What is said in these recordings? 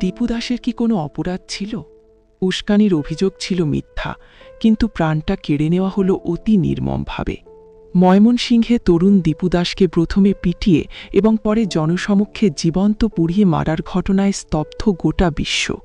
দীপু দাসের কি কোনো অপরাধ ছিল? উস্কানির অভিযোগ ছিল মিথ্যা, কিন্তু প্রাণটা কেড়ে নেওয়া হলো অতি নির্মমভাবে। ময়মনসিংহে তরুণ দীপু দাসকে প্রথমে পিটিয়ে এবং পরে জনসমক্ষে জীবন্ত পুড়িয়ে মারার ঘটনায় স্তব্ধ গোটা বিশ্ব।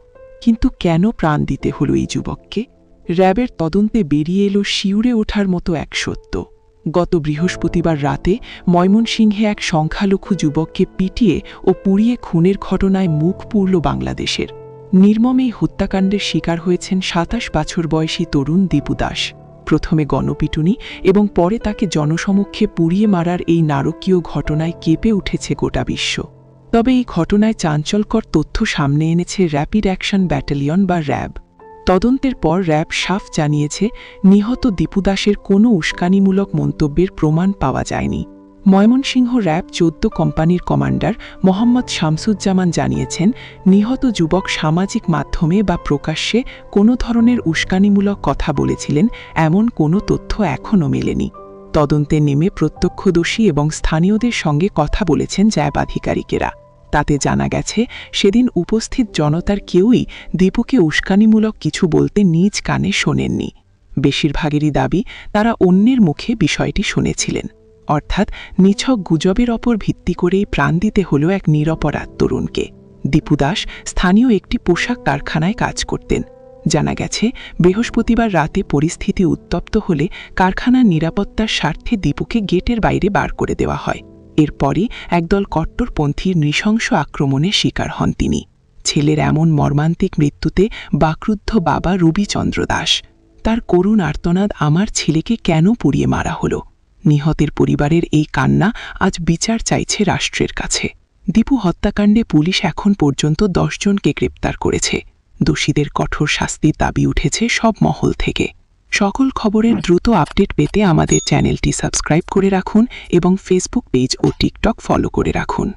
কিন্তু কেন প্রাণ দিতে হলো এই যুবককে? র্যাবের তদন্তে বেরিয়ে এলো শিউরে ওঠার মতো এক সত্য। গত বৃহস্পতিবার রাতে ময়মনসিংহে এক সংখ্যালঘু যুবককে পিটিয়ে ও পুড়িয়ে খুনের ঘটনায় মুখ পুরল বাংলাদেশের। নির্মম এই হত্যাকাণ্ডের শিকার হয়েছেন সাতাশ বছর বয়সী তরুণ দীপু দাস। প্রথমে গণপিটুনি এবং পরে তাকে জনসমক্ষে পুড়িয়ে মারার এই নারকীয় ঘটনায় কেঁপে উঠেছে গোটা বিশ্ব। তবে এই ঘটনায় চাঞ্চলকর তথ্য সামনে এনেছে র্যাপিড অ্যাকশন ব্যাটালিয়ন বা র্যাব। তদন্তের পর র্যাব সাফ জানিয়েছে, নিহত দীপু দাসের কোনো উস্কানিমূলক মন্তব্যের প্রমাণ পাওয়া যায়নি। ময়মনসিংহ র্যাব চোদ্দ কোম্পানির কমান্ডার মোহাম্মদ শামসুজ্জামান জানিয়েছেন, নিহত যুবক সামাজিক মাধ্যমে বা প্রকাশ্যে কোনো ধরনের উস্কানিমূলক কথা বলেছিলেন, এমন কোনো তথ্য এখনও মেলেনি। তদন্তে নেমে প্রত্যক্ষদর্শী এবং স্থানীয়দের সঙ্গে কথা বলেছেন র্যাব আধিকারিকেরা। তাতে জানা গেছে, সেদিন উপস্থিত জনতার কেউই দীপুকে উস্কানিমূলক কিছু বলতে নিজ কানে শোনেননি। বেশিরভাগেরই দাবি, তারা অন্যের মুখে বিষয়টি শুনেছিলেন। অর্থাৎ নিছক গুজবের ওপর ভিত্তি করেই প্রাণ দিতে হল এক নিরপরাধ তরুণকে। দীপু দাস স্থানীয় একটি পোশাক কারখানায় কাজ করতেন। জানা গেছে, বৃহস্পতিবার রাতে পরিস্থিতি উত্তপ্ত হলে কারখানার নিরাপত্তার স্বার্থে দীপুকে গেটের বাইরে বার করে দেওয়া হয়। এরপরই একদল কট্টরপন্থীর নৃশংস আক্রমণের শিকার হন তিনি। ছেলের এমন মর্মান্তিক মৃত্যুতে বাক্রুদ্ধ বাবা রবিচন্দ্র দাস। তার করুণ আর্তনাদ আমার ছেলেকে কেন পুড়িয়ে মারা হলো? নিহতের পরিবারের এই কান্না আজ বিচার চাইছে রাষ্ট্রের কাছে। দীপু হত্যাকাণ্ডে পুলিশ এখন পর্যন্ত দশজনকে গ্রেপ্তার করেছে। দোষীদের কঠোর শাস্তির দাবি উঠেছে সব মহল থেকে। সকল খবরের দ্রুত আপডেট পেতে আমাদের চ্যানেলটি সাবস্ক্রাইব করে রাখুন এবং ফেসবুক পেজ ও টিকটক ফলো করে রাখুন।